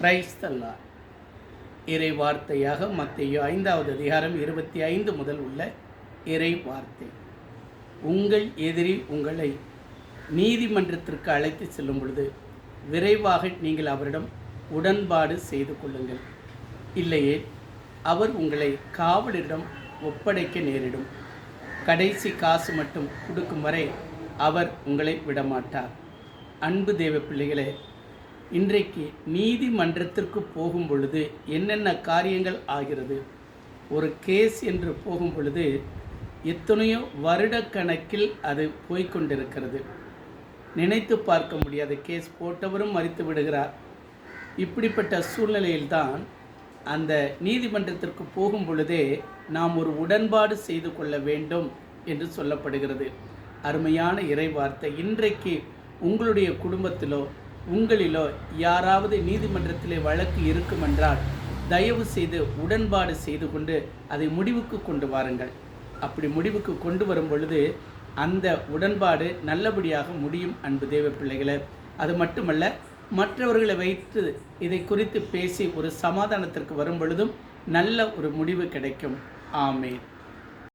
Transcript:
கிரைஸ்தல்லா. இறை வார்த்தையாக மத்தையோ ஐந்தாவது அதிகாரம் இருபத்தி ஐந்து முதல் உள்ள இறை வார்த்தை உங்கள் எதிரி உங்களை நீதிமன்றத்திற்கு அழைத்து செல்லும் பொழுது விரைவாக நீங்கள் அவரிடம் உடன்பாடு செய்து கொள்ளுங்கள். இல்லையே அவர் உங்களை காவலரிடம் ஒப்படைக்க நேரிடும். கடைசி காசு மட்டும் கொடுக்கும் வரை அவர் உங்களை விடமாட்டார். அன்பு தேவ பிள்ளைகளே இன்றைக்கு நீதிமன்றத்திற்கு போகும் பொழுது என்னென்ன காரியங்கள் ஆகிறது? ஒரு கேஸ் என்று போகும் பொழுது எத்தனையோ வருடக்கணக்கில் அது போய்கொண்டிருக்கிறது நினைத்து பார்க்க முடியாத கேஸ் போட்டவரும் மறித்து விடுகிறார். இப்படிப்பட்ட சூழ்நிலையில்தான் அந்த நீதிமன்றத்திற்கு போகும் பொழுதே நாம் ஒரு உடன்பாடு செய்து கொள்ள வேண்டும் என்று சொல்லப்படுகிறது. அருமையான இறைவார்த்தை. இன்றைக்கு உங்களுடைய குடும்பத்திலோ உங்களிலோ யாராவது நீதிமன்றத்திலே வழக்கு இருக்குமென்றால் தயவு செய்து உடன்பாடு செய்து கொண்டு அதை முடிவுக்கு கொண்டு வாருங்கள். அப்படி முடிவுக்கு கொண்டு வரும் பொழுது அந்த உடன்பாடு நல்லபடியாக முடியும் அன்பு தேவ பிள்ளைகளை. அது மட்டுமல்ல மற்றவர்களை வைத்து இதை குறித்து பேசி ஒரு சமாதானத்திற்கு வரும் பொழுதும் நல்ல ஒரு முடிவு கிடைக்கும். ஆமேன்.